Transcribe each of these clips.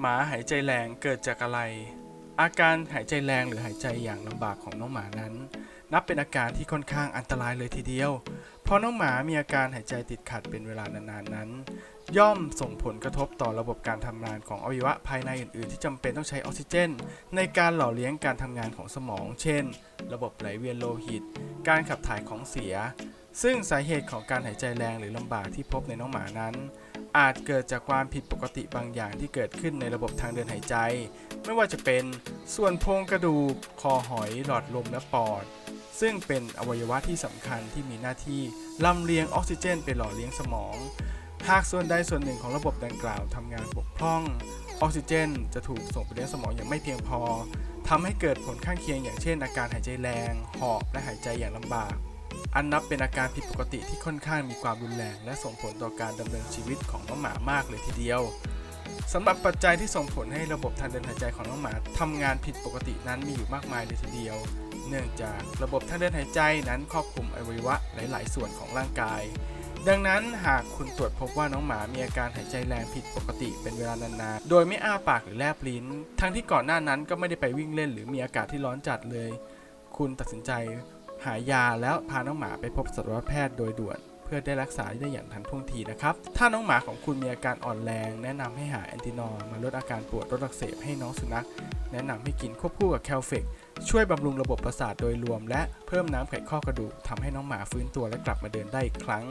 หมาหายใจแรงเกิดจากอะไร อาการหายใจแรงหรือหายใจอย่างลำบากของน้องหมานั้น นับเป็นอาการที่ค่อนข้างอันตรายเลยทีเดียว เพราะน้องหมามีอาการหายใจติดขัดเป็นเวลานานๆนั้น ย่อมส่งผลกระทบต่อระบบการทำงานของอวัยวะภายในอื่น ๆ ที่จำเป็นต้องใช้ออกซิเจน ในการหล่อเลี้ยงการทำงานของสมอง เช่น ระบบไหลเวียนโลหิต การขับถ่ายของเสีย ซึ่งสาเหตุของการหายใจแรงหรือลำบากที่พบในน้องหมานั้น อาจเกิดจากความผิดปกติบางอย่างที่เกิดขึ้นในระบบทางเดินหายใจ ไม่ว่าจะเป็นส่วนโพรงกระดูก คอหอย หลอดลม และปอด ซึ่งเป็นอวัยวะที่สำคัญที่มีหน้าที่ลำเลียงออกซิเจนไปหล่อเลี้ยงสมอง หากส่วนใดส่วนหนึ่งของระบบดังกล่าวทำงานบกพร่อง ออกซิเจน จะถูกส่งไปเลี้ยงสมองอย่างไม่เพียงพอทำให้เกิดผลข้างเคียงอย่างเช่นอาการหายใจแรง หอบ และหายใจอย่างลำบาก อันนับเป็นอาการผิดปกติที่ค่อนข้างมีความรุนแรง และส่งผลต่อการดำเนินชีวิตของน้องหมามากเลยทีเดียวสำหรับปัจจัยที่ส่งผลให้ระบบทางเดินหายใจของน้องหมาทำงานผิดปกตินั้นมีอยู่มากมายเลยทีเดียว เนื่องจากระบบทางเดินหายใจนั้นครอบคลุมอวัยวะหลาย ๆ ส่วนของร่างกาย ดังนั้นหากคุณตรวจพบว่าน้องหมามีอาการหายใจแรงผิดปกติเป็นเวลานานๆ โดยไม่อ้าปากหรือแลบลิ้น ทั้งที่ก่อนหน้านั้นก็ไม่ได้ไปวิ่งเล่นหรือมีอากาศที่ร้อนจัดเลย คุณตัดสินใจ หายาแล้วพาน้องหมาไปพบสัตวแพทย์โดยด่วน เพื่อได้รักษาได้อย่างทันท่วงทีนะครับ ถ้าน้องหมาของคุณมีอาการอ่อนแรง แนะนำให้หาแอนตินอลมาลดอาการปวดลดอักเสบให้น้องสุนัข แนะนำให้กินควบคู่กับแคลเฟกช่วยบำรุงระบบประสาทโดยรวม และเพิ่มน้ำไขข้อกระดูกทำให้น้องหมาฟื้นตัวและกลับมาเดินได้อีกครั้ง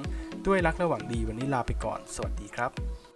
ด้วยรักระหว่างดีวันนี้ลาไปก่อน สวัสดีครับ